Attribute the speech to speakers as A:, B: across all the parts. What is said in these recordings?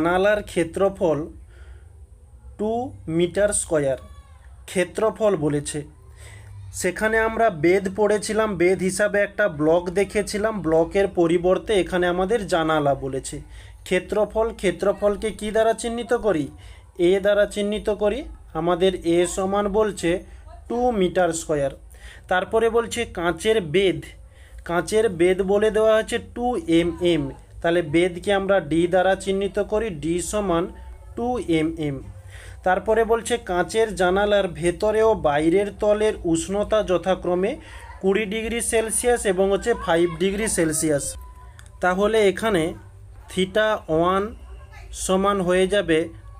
A: জানালার ক্ষেত্রফল two metre square ক্ষেত্রফল বলেছে। সেখানে আমরা বেদ পড়েছিলাম, বেদ হিসাবে একটা ব্লক দেখেছিলাম, ব্লকের পরিবর্তে এখানে আমাদের জানালা বলেছে। ক্ষেত্রফল, ক্ষেত্রফলকে কি দ্বারা চিহ্নিত করি? এ দ্বারা চিহ্নিত করি, আমাদের এ সমান বলছে টু মিটার স্কোয়ার। তারপরে বলছে কাঁচের বেদ কাঁচের বেদ বলে দেওয়া হচ্ছে টু এম এম। তাহলে বেদকে আমরা ডি দ্বারা চিহ্নিত করি, ডি সমান টু এম এম তারপরে বলছে, কাঁচের জানালার ভেতরে ও বাইরের তলের উষ্ণতা যথাক্রমে কুড়ি ডিগ্রি সেলসিয়াস এবং হচ্ছে ফাইভ ডিগ্রি সেলসিয়াস। তাহলে এখানে থিটা ওয়ান সমান হয়ে যাবে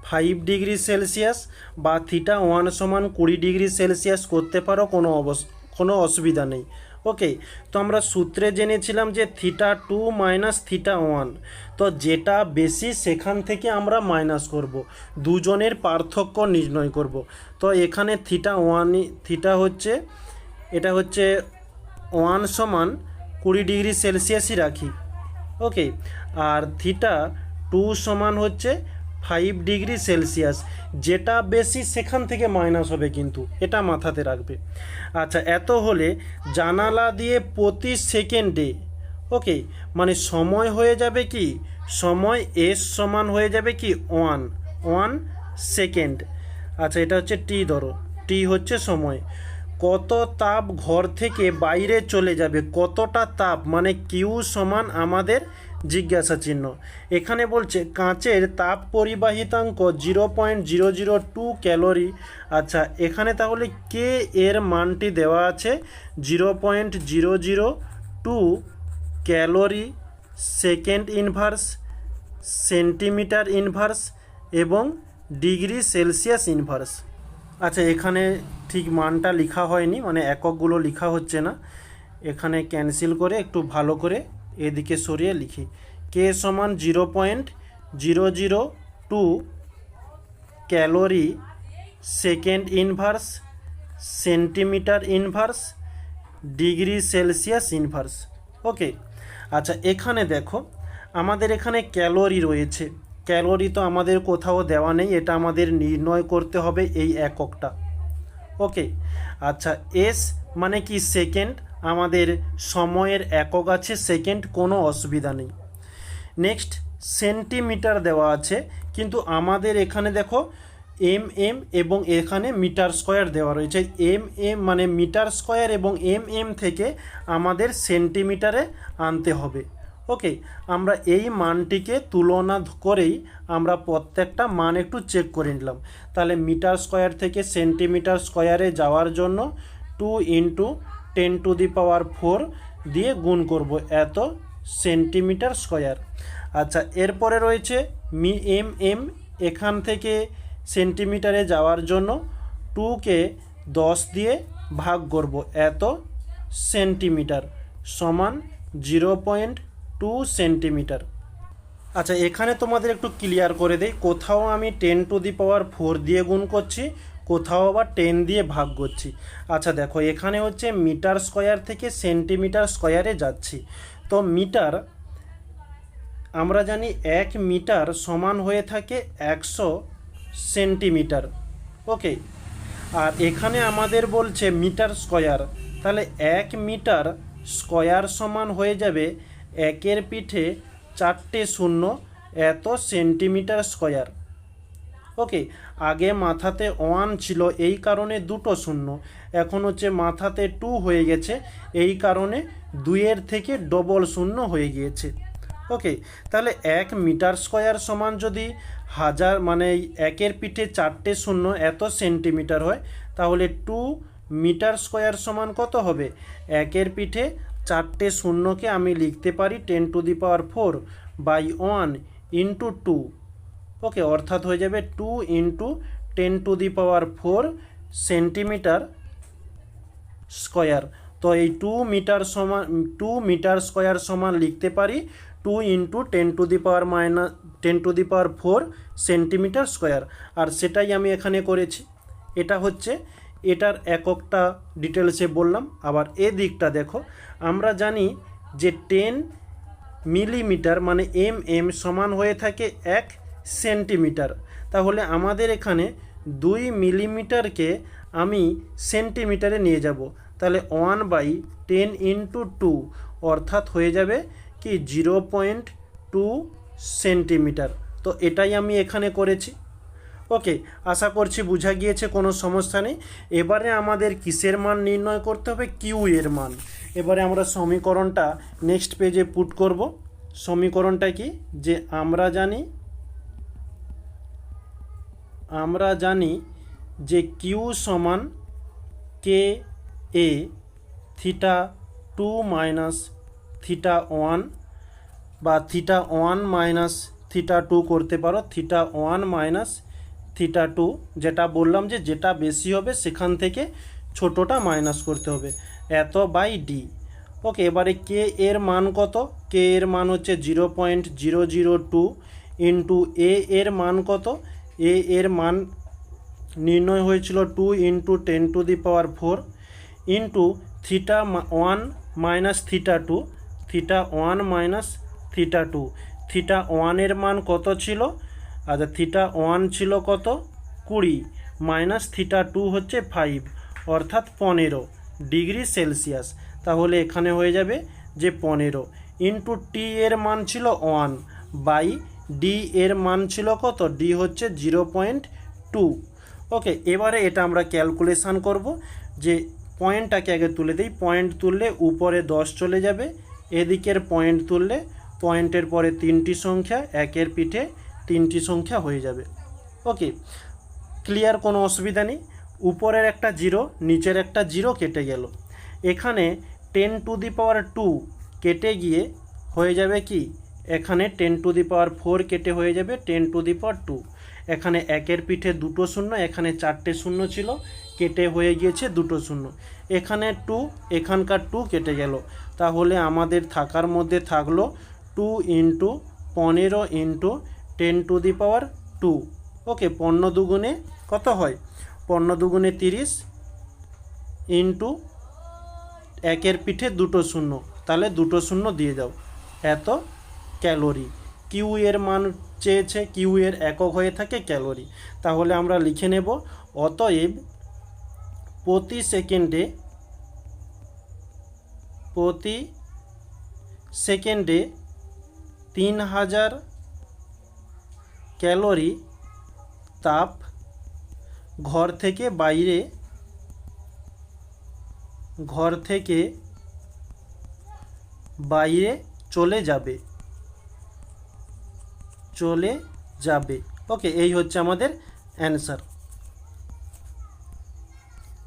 A: ফাইভ ডিগ্রি সেলসিয়াস বা থিটা ওয়ান সমান কুড়ি ডিগ্রি সেলসিয়াস করতে পারো, কোনো অবস, কোনো অসুবিধা নেই। ওকে, তো আমরা সূত্রে জেনেছিলাম যে theta two minus theta one তো যেটা বেশি সেখান থেকে আমরা মাইনাস করব, দুজনের পার্থক্য নির্ণয় করব। তো এখানে থিটা ওয়ান থিটা হচ্ছে, এটা হচ্ছে ওয়ান সমান কুড়ি ডিগ্রি সেলসিয়াসই রাখি, ওকে, আর থিটা টু সমান হচ্ছে ফাইভ ডিগ্রি সেলসিয়াস, যেটা বেশি সেখান থেকে মাইনাস হবে কিন্তু, এটা মাথাতে রাখবে। আচ্ছা এত হলে জানালা দিয়ে প্রতি সেকেন্ডে, ওকে মানে সময় হয়ে যাবে কি? সময় এস সমান হয়ে যাবে কি? One one second. আচ্ছা এটা হচ্ছে টি ধরো টি হচ্ছে সময়। কত তাপ ঘর থেকে বাইরে চলে যাবে, কতটা তাপ? মানে কিউ সমান আমাদের জিজ্ঞাসা চিহ্ন। এখানে বলছে, কাঁচের তাপ পরিবাহিতাঙ্ক zero point zero zero two calorie. আচ্ছা এখানে তাহলে কে এর মানটি দেওয়া আছে zero point zero zero two calorie, second inverse, centimetre inverse এবং ডিগ্রি সেলসিয়াস ইনভার্স। আচ্ছা এখানে ঠিক মানটা লেখা হয়নি মানে এককগুলো লেখা হচ্ছে না। এখানে ক্যান্সেল করে একটু ভালো করে এদিকে সরিয়ে লিখি। কে সমান zero point zero zero two calorie second inverse centimetre inverse degree Celsius inverse. Okay? আচ্ছা এখানে দেখো, আমাদের এখানে ক্যালোরি রয়েছে। ক্যালোরি তো আমাদের কোথাও দেওয়া নেই, এটা আমাদের নির্ণয় করতে হবে এই এককটা। ওকে? আচ্ছা এস মানে কি সেকেন্ড? আমাদের সময়ের একক আছে, সেকেন্ড কোনো অসুবিধা নেই। নেক্সট, সেন্টিমিটার দেওয়া আছে, কিন্তু আমাদের এখানে দেখো এম এম এবং এখানে মিটার স্কোয়ার দেওয়া রয়েছে। এম এম মানে মিটার স্কোয়ার এবং এম এম থেকে আমাদের সেন্টিমিটারে আনতে হবে। ওকে, আমরা এই মানটিকে তুলনা করেই আমরা প্রত্যেকটা মান একটু চেক করে নিলাম। তাহলে মিটার স্কোয়ার থেকে সেন্টিমিটার স্কোয়ারে যাওয়ার জন্য two into ten to the power four দিয়ে গুণ করব এত সেন্টিমিটার স্কোয়ার আচ্ছা এরপরে রয়েছে মি এম এম, এখান থেকে সেন্টিমিটারে যাওয়ার জন্য টুকে দশ দিয়ে ভাগ করব এত সেন্টিমিটার সমান জিরো পয়েন্ট টু সেন্টিমিটার আচ্ছা এখানে তোমাদের একটু ক্লিয়ার করে দেই, কোথাও আমি ten to the power four দিয়ে গুণ করছি কোথাও আবার টেন দিয়ে ভাগ করছি। আচ্ছা দেখো, এখানে হচ্ছে মিটার স্কোয়ার থেকে সেন্টিমিটার স্কোয়ারে যাচ্ছি। তো মিটার, আমরা জানি এক মিটার সমান হয়ে থাকে একশো সেন্টিমিটার। ওকে? আর এখানে আমাদের বলছে মিটার স্কোয়ার। তাহলে এক মিটার স্কোয়ার সমান হয়ে যাবে একের পিঠে চারটে শূন্য, এত সেন্টিমিটার স্কোয়ার। ওকে, আগে মাথাতে ওয়ান ছিল, এই কারণে দুটো শূন্য। এখন হচ্ছে মাথাতে টু হয়ে গেছে, এই কারণে দুইয়ের থেকে ডবল শূন্য হয়ে গিয়েছে। ওকে, তাহলে এক মিটার স্কোয়ার সমান যদি হাজার মানে একের পিঠে চারটে শূন্য এত সেন্টিমিটার হয়, তাহলে টু মিটার স্কোয়ার সমান কত হবে? একের পিঠে চারটে শূন্যকে আমি লিখতে পারি ten to the power four by one into two. Okay অর্থাৎ হয়ে যাবে two into ten to the power four centimetre square তো এই টু মিটার সমান টু মিটার স্কোয়ার সমান লিখতে পারি two into ten to the power minus ten to the power four centimetre square আর সেটাই আমি এখানে করেছি। এটা হচ্ছে, এটার এককটা ডিটেলসে বললাম। আবার এ দিকটা দেখো, আমরা জানি যে টেন মিলিমিটার মানে এম এম সমান হয়ে থাকে এক সেন্টিমিটার। তাহলে আমাদের এখানে দুই মিলিমিটারকে আমি সেন্টিমিটারে নিয়ে যাব। তাহলে one by ten into two অর্থাৎ হয়ে যাবে কি জিরো পয়েন্ট টু সেন্টিমিটার। তো এটাই আমি এখানে করেছি। ওকে, আশা করছি বোঝা গিয়েছে, কোনো সমস্যা নেই। এবারে আমাদের কিসের মান নির্ণয় করতে হবে? কিউ এর মান। এবারে আমরা সমীকরণটা নেক্সট পেজে পুট করব। সমীকরণটা কি? যে আমরা জানি আমরা জানি যে কিউ সমান K A theta two minus theta one বা theta one minus theta two করতে পারো theta one minus theta two যেটা বললাম যে যেটা বেশি হবে সেখান থেকে ছোটোটা মাইনাস করতে হবে। এত বাই ডি ওকে এবারে কে এর মান কত? কে এর মান হচ্ছে zero point zero zero two into A এর মান কত? এ এর মান নির্ণয় হয়েছিল two into ten to the power four into theta one minus theta two theta one minus theta two theta ওয়ানের মান কত ছিল? আচ্ছা থিটা ওয়ান ছিল কত? কুড়ি মাইনাস থিটা টু হচ্ছে ফাইভ অর্থাৎ পনেরো ডিগ্রি সেলসিয়াস তাহলে এখানে হয়ে যাবে যে পনেরো ইন্টু টি এর মান ছিল ওয়ান বাই ডি এর মান ছিল কত? ডি হচ্ছে জিরো পয়েন্ট টু ওকে এবারে এটা আমরা ক্যালকুলেশান করব যে পয়েন্টটাকে আগে তুলে দিই। পয়েন্ট তুললে উপরে দশ চলে যাবে, এদিকের পয়েন্ট তুললে পয়েন্টের পরে তিনটি সংখ্যা, একের পিঠে তিনটি সংখ্যা হয়ে যাবে। ওকে ক্লিয়ার কোনো অসুবিধা নেই। উপরের একটা জিরো নিচের একটা জিরো কেটে গেল। এখানে ten to the power two কেটে গিয়ে হয়ে যাবে কি? এখানে ten to the power four কেটে হয়ে যাবে ten to the power two এখানে একের পিঠে দুটো শূন্য, এখানে চারটে শূন্য ছিল, কেটে হয়ে গিয়েছে দুটো শূন্য। এখানে টু এখানকার টু কেটে গেল। তাহলে আমাদের থাকার মধ্যে থাকল টু ইন্টু পনেরো into ten to the power two okay, পণ্য দুগুণে কত হয়? পণ্য দুগুণে তিরিশ ইন্টু একের পিঠে দুটো শূন্য। তাহলে দুটো শূন্য দিয়ে দাও। এত ক্যালোরি। কিউ এর মান চেয়েছে কিউ এর একক হয়ে থাকে ক্যালোরি। তাহলে আমরা লিখে নেব, অতএব প্রতি সেকেন্ডে প্রতি সেকেন্ডে তিন হাজার ক্যালোরি তাপ ঘর থেকে বাইরে, ঘর থেকে বাইরে চলে যাবে। চলে যাবে। ওকে এই হচ্ছে আমাদের অ্যান্সার